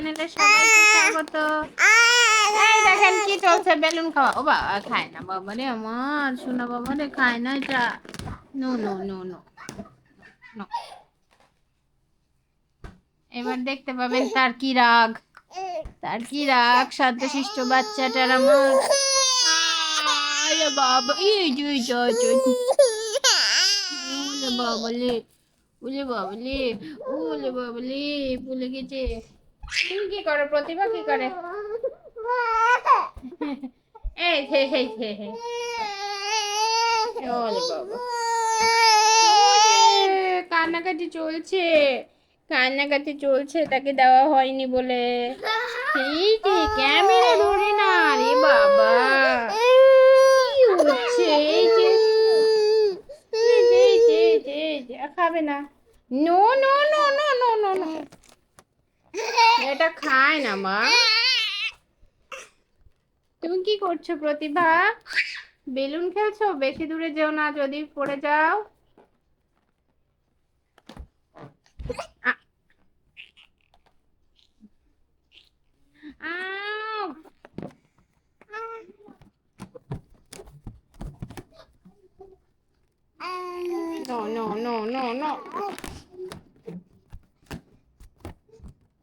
চ্যানেলে সবাইকে স্বাগত। এই দেখেন কি চলছে বেলুন খাওয়া। ও খায় না বাবা রে আমার শোনা বাবা রে খায় না এটা। নো নো নো নো এবার দেখতে পাবেন তার কি রাগ। তার কি রাগ শান্তশিষ্ট বাচ্চাটার আমার। বাবা যে যে, যে, যে। বাবলে ওলে বাবলে ভুলে গেছে। তুমি কি করো? প্রতিভা কি করে? এই, হে হে হে হে। কান্নাকাটি চলছে। কান্নাকাটি চলছে, তাকে দেওয়া হয়নি বলে। যে ক্যামেরা ধরে না রে বাবা। কি হচ্ছে? এই যে খাবে no. No no no no no no. এটা খায় না মা তুমি কি করছ প্রতিভা বেলুন খেলছো বেশি দূরে যেও না যদি পড়ে যাও! No, no, no, no, no.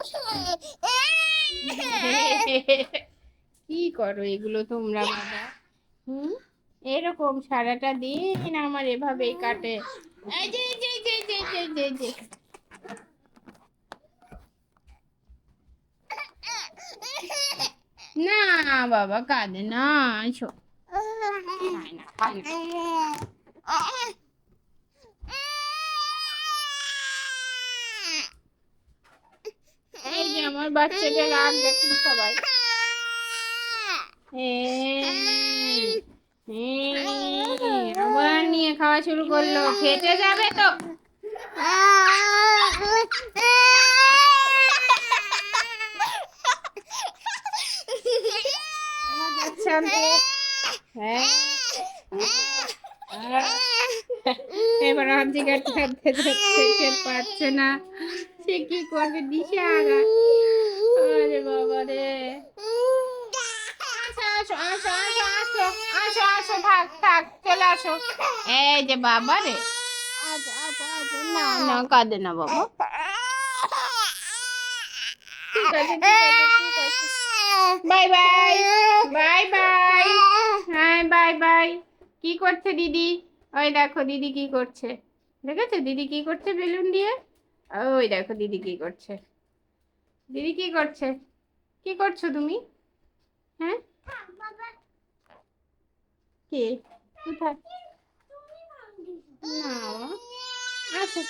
কি করো এগুলো তোমরা বাবা? হুম? এরকম সারাটা দিন আমার এভাবেই কাটে। না বাবা কাঁদে না এসো খায় না খায় না এই যে আমার বাচ্চাটা রাগ দেখুন সবাই। আবার নিয়ে খাওয়া শুরু করল। খেতে যাবে তো। হ্যাঁ। এবার কাটতে যাচ্ছে, সে পারছে না। সে কি করবে? দিশে আরা আরে বাবা রে আসো আসো আসো আসো আসো থাক থাক চলে আসো। এই যে বাবা রে। না না কাঁদে না বাবা। Bye bye bye bye. হ্যাঁ বাই বাই। কি করছে দিদি? ওই দেখো দিদি কি করছে। দেখেছ? দিদি কি করছে বেলুন দিয়ে? ওই দেখো দিদি কি করছে। দিদি কি করছে? কি করছ তুমি? হ্যাঁ? কে? কোথায়? না আসো